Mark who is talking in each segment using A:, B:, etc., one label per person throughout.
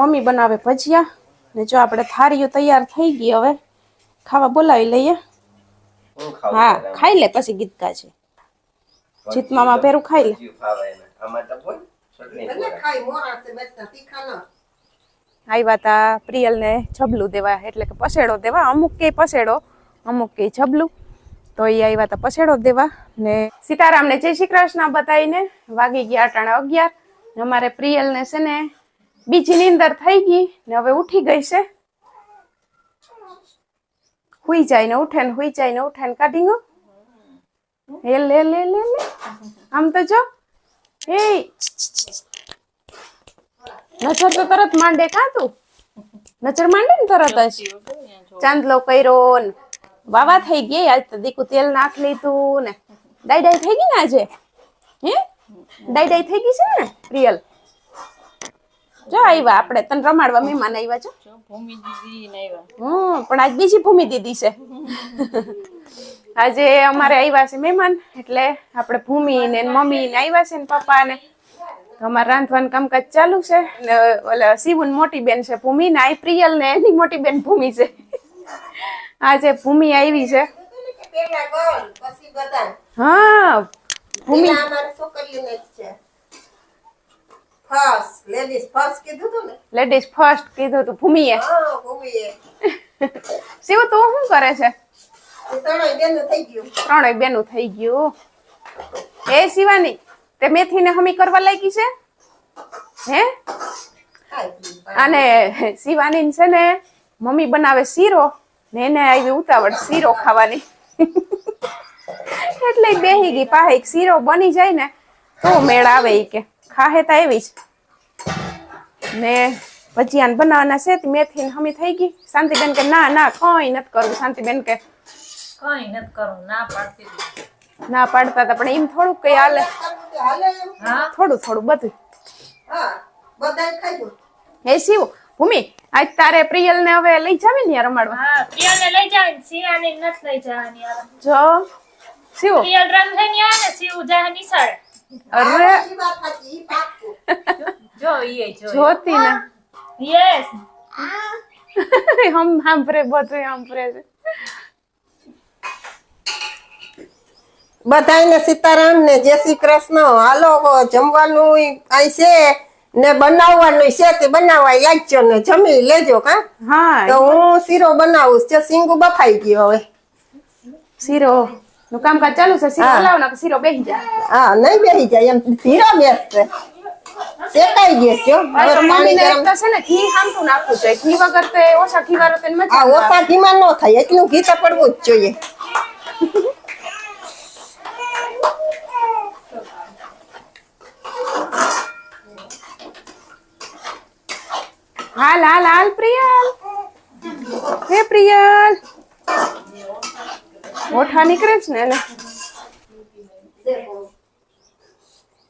A: Mummy બનાવે ભજીયા. ને જો આપણે થારીઓ તૈયાર થઈ ગઈ હવે ખાવા બોલાવી લઈએ.
B: હા
A: ખાઈ લે પછી ગીત ગાજે
B: આમ
A: જીતમામાં પેરું ખાઈ લે. આવ્યા તા પ્રિયલ ને. છબલું દેવા એટલે કે પસેડો દેવા. અમુક કે પસેડો અમુક કે છબલું તો એ આવ્યા તા પસેડો દેવા. ને સીતારામ ને જય શ્રી કૃષ્ણ બતાવીને વાગી ગયા અટાણા અગિયાર. અમારે પ્રિયલ ને છે ને બીજી નીંદર થઈ ગઈ ને હવે ઉઠી ગઈ છે. હુઈ જાય ને ઉઠે ને હુઈ જાય ને ઉઠે ને કાઢી ગયો. એ લે લે લે આમ તો જો. હે નજર તો તરત માંડે કા તું? નજર માંડે ને તરત જ? ચાંદલો કર્યો ને વાવા થઈ ગઈ. આજ તો દીકુ તેલ નાખ લીધું ને. ડાઈ ડાઈ થઈ ગઈ ને આજે? હે? ડાઈ ડાઈ થઈ ગઈ છે ને, પ્રિયલ? જો આવ્યા આપણે તને રમાડવા મહેમાન આવ્યા છો
C: ભૂમિ દીદી આવ્યા
A: હમ પણ આજ બીજી ભૂમિ દીદી છે. આજે અમારે આવ્યા છે મહેમાન એટલે આપણે ભૂમિ ને મમ્મી ને આવ્યા છે ને પપ્પા ને. અમારે રાંધવાનું કામકાજ ચાલુ છે ને ઓલા શિવન મોટી બેન છે ભૂમિ ને આઈ પ્રિયલ ને એની મોટી બેન ભૂમિ છે. આજે ભૂમિ આવી છે. હા ભૂમિ લેડીઝ ફર્સ્ટ કીધું તું ભૂમિએ. શિવ તું શું કરે છે? ત્રણેય બેનું થઈ ગયું. એ શિવાની તે મેથી ને હમી કરવા લાગી છે? હે? અને શિવાની છે ને મમ્મી બનાવે શીરો ને એને આવી ઉતાવળ શીરો ખાવાની. એટલે બેહી ગઈ પાહે શીરો બની જાય ને તો મેળ આવે એ કે. ખાહે તા એવી જ ને ભજીયાને બનાવવાના છે મેથી ને હમી થઈ ગઈ. શાંતિબેન કે ના ના કઈ નથી કરવું. શાંતિબેન કે
C: કઈ નથી કરવું ના પાડતી
A: ના પાડતા હતા પણ એમ થોડુંક કઈ હાલે. થોડું થોડું બધું. હે શિવ ભૂમિ આજ તારે પ્રિયલ ને હવે લઈ જાવી ને રમાડવા?
D: હા પ્રિયલને લઈ જવાની શિવાની નથી લઈ જવાની
A: જો શિવ.
D: પ્રિયલ રંગે ની આવે ને શિવ જાય નિશાળે.
A: અરે
C: જો ઈએ જો
A: જોતી ને
D: યસ
A: હમ સાંભળે બધું સાંભળે છે.
E: બધાયને સીતારામ ને જય શ્રી કૃષ્ણ. હાલો જમવાનું આઈ છે ને બનાવવાનું છે તે બનાવવા લાગજો ને જમી લેજો કા?
A: હા
E: તો હું શીરો બનાવું છે. સિંગુ બફાઈ ગયો હવે.
A: શીરો. નું કામકાજ ચાલુ છે શીરો
E: હા.
A: લાવ ને શીરો બેસી જા
E: હા નહીં બેસી જાય એમ શીરો બેસશે શેકાઈ ગયો છો હવે
A: પાછો
E: પાણી
A: મમ્મીને
E: ગરમ
A: એક તો છે ને ઘી હામતું નાખવું જોઈએ ઘી વગર તે ઓછા ઘી વાળો તેને મજા
E: આ
A: ન આવે.
E: ઓછા ઘીમાં ન થાય એટલું ઘી તો પડવું જ જોઈએ
A: હાલ હાલ હાલ પ્રિયલ હે પ્રિયલ મોઠા નીકળે છે ને એને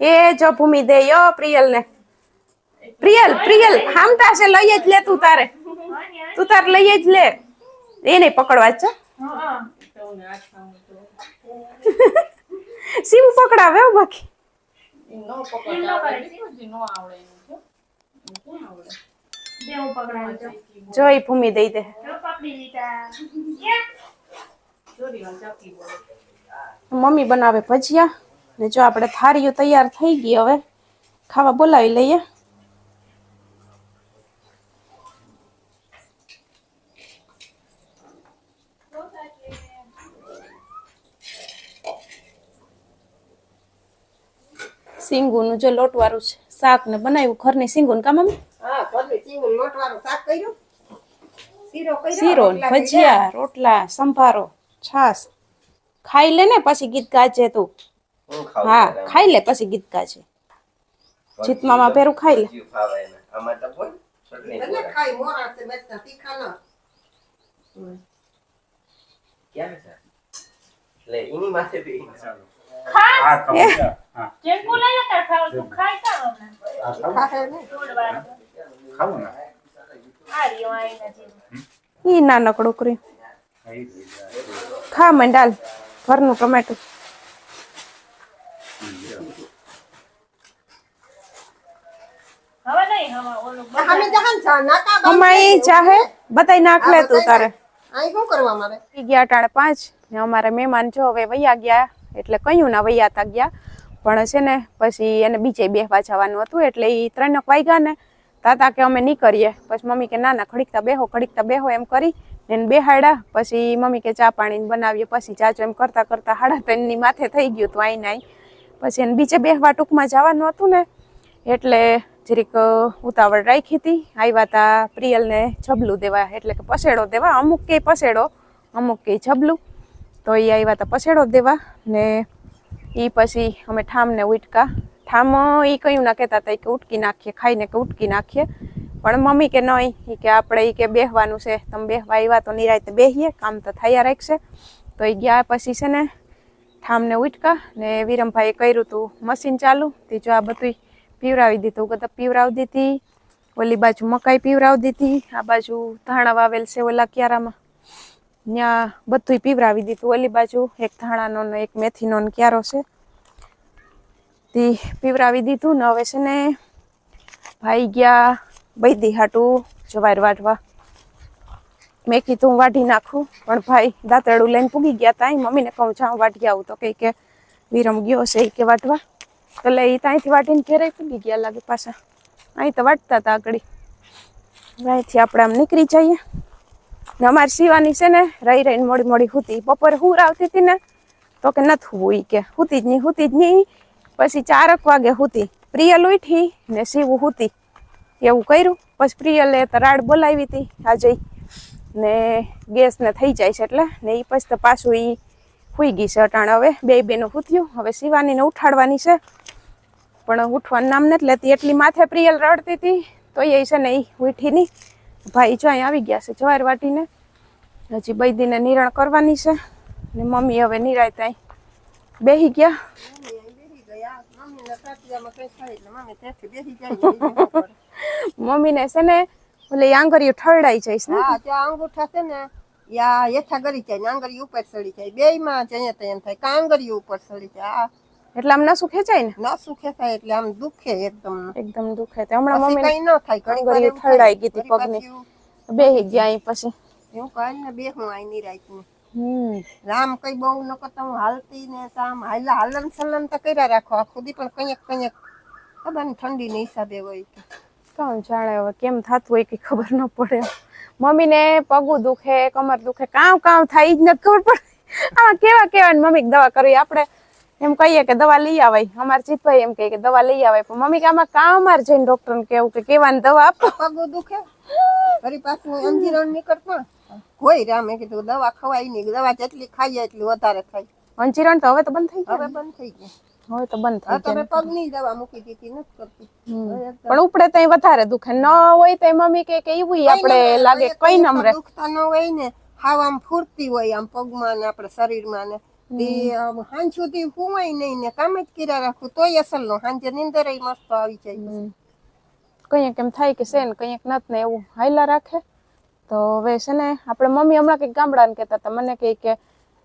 A: એ જો ભૂમિ દે, યો પ્રિયલ ને. પ્રિયલ પ્રિયલ, હામતા છે લઈ જ લે તું તારે. તું તાર લઈ જ લે. એ નહીં પકડવા છે સીમ પકડાવે બાકી. જોઈ ભૂમિ દઈ દે. મમ્મી બનાવે ભજીયા. ને જો આપણે થારીઓ તૈયાર થઈ ગઈ હવે ખાવા બોલાવી લઈએ. સિંગુનું જો લોટવાળું છે શાક ને બનાવ્યું ઘરની સિંગુન કા મમ્મી?
E: હા ઘરનું સિંગુ લોટવાળું શાક કર્યું. શીરો કર્યો
A: શીરો. ભજીયા રોટલા સંભારો. છાસ ખાઈ લે ને પછી ગીત ગાજે તું.
B: હા
A: ખાઈ લે પછી ગીત ગાજે. જીતમામાં પેરું ખાઈ લે. ઈ નાનકડું કરી ખા મંડાલ ઘરનું ટમેટું.
D: હવે નહીં હવે ઓલું
E: અમે જા હન જા નાકા બાંધી
A: અમાય
E: દેજો.
A: ચાહે. બતાઈ નાખ લે તું તારે. ગયા ટાણે પાંચ ને અમારા મહેમાન જો હવે વૈયા ગયા એટલે કયું ના વૈયા તા ગયા. પણ છે ને પછી એને બીજે બેહવા જવાનું હતું એટલે એ ત્રણેક વાગ્યા ને તાતા કે અમે નહીં કરીએ પછી મમ્મી કે ના ના ખડીકતા બેહો ખડીકતા બેહો એમ કરી. એને બેહાડા, પછી મમ્મી કે ચા પાણી બનાવીએ, પછી ચાચો એમ કરતા કરતા હાડા ત્રણની માથે થઈ ગયું હતું આઈ નાઈ પછી એને બીજે બેહવા ટૂંકમાં જવાનું હતું ને, એટલે જરીક ઉતાવળ રાખી હતી. આવ્યા તા પ્રિયલને છબલું દેવા, એટલે કે પસેડો દેવા. અમુક કે પસેડો અમુક કે છબલું તો એ આવ્યા હતા પસેડો દેવા ને એ પછી અમે ઠામને ઉટકા. ઠામ એ કયું ના કહેતા હતા કે ઉટકી નાખીએ, ખાઈને કે ઉટકી નાખીએ. પણ મમ્મી કે નહીં એ કે આપણે એ કે બેહવાનું છે. તમે બેહવા આવ્યા તો નિરાયતે બેહીએ, કામ તો થયા રાખશે. તો એ ગયા પછી છે ને, ઠામને ઉટકા ને વિરમભાઈએ કર્યું હતું મશીન ચાલુ. તે જો આ બધું પીવરાવી દીધું. કદાચ પીવરાવી દીધી. ઓલી બાજુ મકાઈ પીવરાવી દીધી. આ બાજુ ધાણા વાવેલ છે ઓલા ક્યારામાં. ત્યાં બધું પીવરાવી દીધું. ઓલી બાજુ એક ધાણાનો ને એક મેથીનો ને ક્યારો છે. તે પીવરાવી દીધું ને હવે છે ને, ભાઈ ગયા બૈદી હાટું જવાર વાટવા મેં કીધું વાઢી નાખું, પણ ભાઈ દાંતરડું લઈને પૂગી ગયા ત્યાં મમ્મીને કહું જાઉં વાઢી આવું. તો કહે કે, વિરમ ગયો છે એ કે વાઢવા. તો લે એ ત્યાંથી વાટીને ઘેરે પૂગી ગયા લાગે પાછા. અહીં તો વાટતા હતા આગળ. અહીંથી આપણે આમ નીકળી જઈએ. ને અમારે સીવાની છે ને, રહી રહીને મોડી મોડી હુતી. બપોરે હુર આવતી હતી ને, તો કે નથી હોય કે. હુતી જ નહીં, હુતી જ નહીં. પછી ચારક વાગે હુતી. પ્રિયલ ઉઠી ને સીવું હુતી. એવું કર્યું. પછી પ્રિયલે રાડ બોલાવી હતી આજે. ને ગેસ ને થઈ જાય છે એટલે. ને એ પછી તો પાછું એ હુઈ ગઈ છે અટાણ હવે. બે બેનું હુત્યું હવે શિવાનીને ઉઠાડવાની છે. પણ ઉઠવાનું નામ નથી લેતી. એટલી માથે પ્રિયલ રડતી હતી. તો એ છે ને એ ઉઠી નહીં ભાઈ જો અહીં આવી ગયા છે જવાર વાટીને. હજી બૈદીને નિરણ કરવાની છે. ને મમ્મી હવે નિરાય ત્યાં
E: બેસી ગયા મમ્મીને સાસરિયામાં કંઈ થાય એટલે મમ્મી ને ન
A: છે ને ઓલી આંગળીઓ ઠરડાઈ જઈશ ને.
E: હા ત્યાં અંગૂઠા છે ને યા યથા ગળી જાય ને આંગળી ઉપર સડી જાય. બે માં જ અહીંયા ત્યાં થાય કાંગરી ઉપર સડી જાય.
A: એટલે આમ નસું ખેંચાય ને?
E: ના સુખે થાય એટલે આમ દુખે એકદમ.
A: એકદમ દુખે. તે હમણાં મમ્મી
E: કઈ ન થાય. ઘણી ઘણી
A: ઠરડાઈ ગઈ હતી પગની. બેહી ગયા અહીં પછી.
E: એવું કાંઈ ને બે હું આઈ રાત
A: હમ
E: રામ કઈ બહુ ન કરતા હું હાલતી ને આમ હાલા હાલન સલન તો કર્યા રાખો. આખું દી પણ કંઈક કંઈક ખબર ને ઠંડી ને હિસાબે હોય
A: કોણ જાણે હવે કેમ થતું હોય કે ખબર ન પડે. મમ્મીને પગું દુખે કમર દુખે કામ કામ થાય જ નથી ખબર પડે આમાં કેવા કેવા ને મમ્મી દવા કરવી? આપણે એમ કહીએ કે દવા લઈ આવાય. અમાર જીતભાઈ એમ કહે કે દવા લઈ આવાય. પણ મમ્મી કે આમાં કામ અમારે જઈને ડોક્ટર ને કેવું કે કેવાની દવા આપો.
E: પગો દુખે? ફરી પાછું અંજીરણ નીકળતા કોઈ રામે કીધું દવા ખવાય નહીં દવા જેટલી ખાઈએ એટલી વધારે થાય
A: અંજીરણ તો હવે તો બંધ થઈ
E: હવે
A: ગયું
E: બંધ થઈ ગયું.
A: હવે તો બંધ
E: હવે
A: થઈ
E: તમે
A: ગયું
E: પગની દવા મૂકી દીધી નથી કરતી.
A: પણ ઉપડે તો વધારે દુખે. ન હોય તો મમ્મી કે કે એવું આપણે લાગે કઈ
E: કઈ
A: નમરે
E: દુખતા ન હોય ને હાવ આમ ફૂરતી હોય આમ પગમાં ને આપણે શરીરમાં ને. હાંજ સુધી હુંવાય નહીં ને કામ જ કર્યા રાખું તોય અસલ નો હાંજે નીંદર મસ્ત આવી જાય.
A: કંઈક એમ થાય કે છે ને કંઈક નત ને એવું હાયલા રાખે. તો હવે છે ને આપણે મમ્મી હમણાં કંઈક ગામડાને કહેતા હતા. મને કહે કે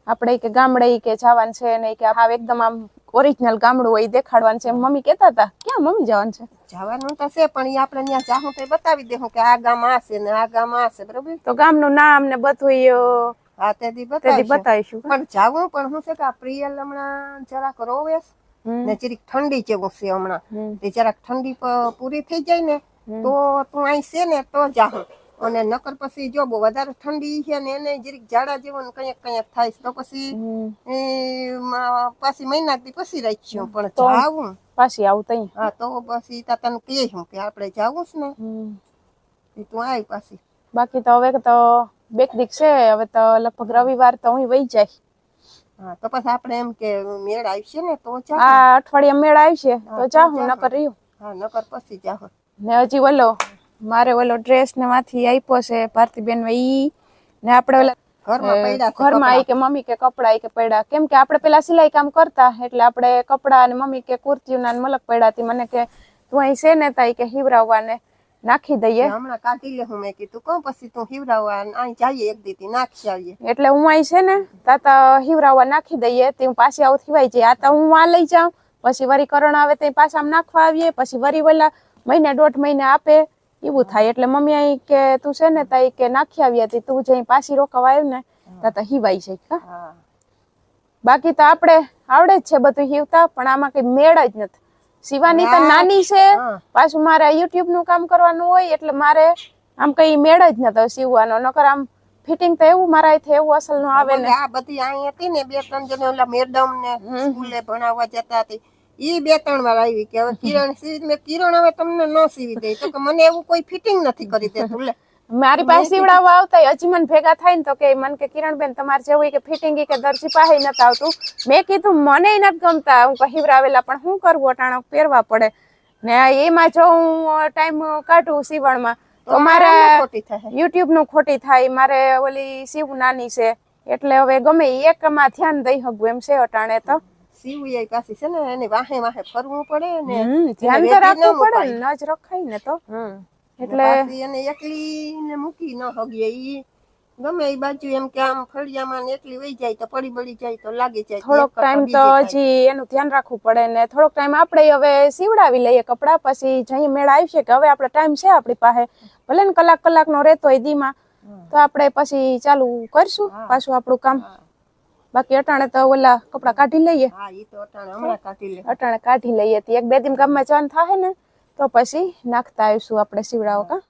A: આપણે કે ગામડે કે જવાનું છે ને કે હા એકદમ આમ ઓરિજિનલ ગામડું હોય દેખાડવાનું છે. મમ્મી કહેતા હતા. ક્યાં મમ્મી જવાનું છે?
E: જવાનું તો છે પણ આપણે ત્યાં જાહું તો બતાવી દેહું કે આ ગામ આ છે ને આ ગામ આ છે બરોબર?
A: તો ગામનું નામ ને બધું
E: હા તેથી
A: દી
E: બતાવીશું. પણ જાવું પણ હું છે કે આ પ્રિયલ હમણાં જરાક રોવે. ને જરીક ઠંડી જેવું છે હમણાં. તે જરાક ઠંડી પૂરી થઈ જાય ને તો તું અહીં છે ને તો જાહું. અને નકર પછી જો બહુ વધારે ઠંડી છે ને એને જરીક ઝાડા જેવું ને કંઈક કંઈક થાય તો પછી પાછી મહિના થી પછી રાખ્યું પણ? જાવું.
A: પાછી આવું તઈ.
E: હા તો પછી તા તને કહે હું કે આપણે જાવું છે ને. તું આવી પાછી.
A: બાકી તો હવે તો બેક દીક છે હવે તો લગભગ રવિવાર તો હું વહી જાય.
E: હા તો પછી આપણે એમ કે મેળ આવશે ને તો ચા
A: આ અઠવાડિયા મેળ આવશે તો જાઉં નકર રહ્યું.
E: હા નકર પછી જાહ.
A: ને હજી ઓલો મારે ઓલો ડ્રેસ ને માંથી આપ્યો છે ભારતીબેન ઈ ને આપણે ઓલા
E: ઘરમાં
A: આઈ કે મમ્મી કે કપડા આવી કે પડ્યા કેમ કે આપણે પેલા સિલાઈ કામ કરતા એટલે આપણે કપડા અને મમ્મી કે કુર્તીઓના ના મલક પડ્યા હતી. મને કે તું અહીં છે ને તાઈ કે હિવરાવવા ને નાખી દઈએ.
E: હમણાં કાઢી લે હું મેં કીધું કહું પછી તું હિવરાવવા અહીં જઈએ એક દીધી નાખી આવીએ.
A: એટલે હું અહીં છે ને તાતા હિવરાવવા નાખી દઈએ તે હું પાછી આવું થીવાઈ જાય આ તો હું આ લઈ જાઉં. પછી વરી કરણ આવે તે પાછા આમ નાખવા આવીએ પછી વરી વલા મહિને દોઢ મહિને આપે. એવું થાય. એટલે મમ્મી અહીં કે તું છે ને તઈ કે નાખી આવી હતી. તું જઈ પાછી રોકાવા આવ્યું ને તા તો હિવાઈ છે કા બાકી તો આપણે આવડે જ છે બધું હિવતા પણ આમાં કઈ મેળ જ નથી. શિવાની તો નાની છે. પાછું મારે યુટ્યુબનું કામ કરવાનું હોય એટલે મારે આમ કઈ મેળ જ નતો સીવવાનો નકર આમ ફિટિંગ તો એવું મારા અહીંથી એવું અસલનું આવે ને.
E: આ બધી અહીં હતી ને બે ત્રણ જણ ઓલા મેડમ ને સ્કૂલે ભણાવવા જતા હતી. ઈ બે ત્રણ વાર આવી કે હવે કિરણ સીવી મેં કિરણ હવે તમને ન સીવી દે તો કે મને એવું કોઈ ફિટિંગ નથી કરી દેતું. લે.
A: મારી પાસે સીવડાવવા આવતા હજી મને ભેગા થાય ને તો કે મને કે કિરણબેન તમારે જેવું કે ફિટિંગ કે દરજી પાસે નથી આવતું. મેં કીધું મને નથી ગમતા. હું કહીવરાવેલા પણ શું કરવું? અટાણક પહેરવા પડે. ને એમાં જો હું ટાઈમ કાઢું સીવણમાં તો મારે યુટ્યુબનું ખોટી થાય? મારે ઓલી સીવ નાની છે. એટલે હવે ગમે એકમાં ધ્યાન દઈ શકું. એમ છે અટાણે તો.
E: સીવું એ છે ને એને વાહે વાહે ફરવું પડે ને
A: ધ્યાન તો રાખવું પડે. ન જ રખાય ને તો. એટલે
E: એને એકલી ને મૂકી ન હગીએ ઈ. ગમે એ બાજુ એમ કે આમ ફળિયામાં ને એટલી વહી જાય તો પડી બળી જાય તો લાગી જાય
A: થોડોક ટાઈમ તો હજી એનું ધ્યાન રાખવું પડે ને થોડોક ટાઈમ આપણે હવે સીવડાવી લઈએ કપડા પછી જઈ મેળ આવશે કે હવે આપણે ટાઈમ છે આપણી પાસે ભલે ને કલાક કલાક નો રહેતો હોય દીમાં તો આપણે પછી ચાલુ કરશું પાછું આપણું કામ. બાકી અટાણે તો ઓલા કપડા કાઢી લઈએ.
E: અટાણે કાઢી
A: લઈએ. તો એક બે દિન ગામમાં ચાન થાય ને તો પછી નાખતા આવીશું આપણે સીવડાવો કા?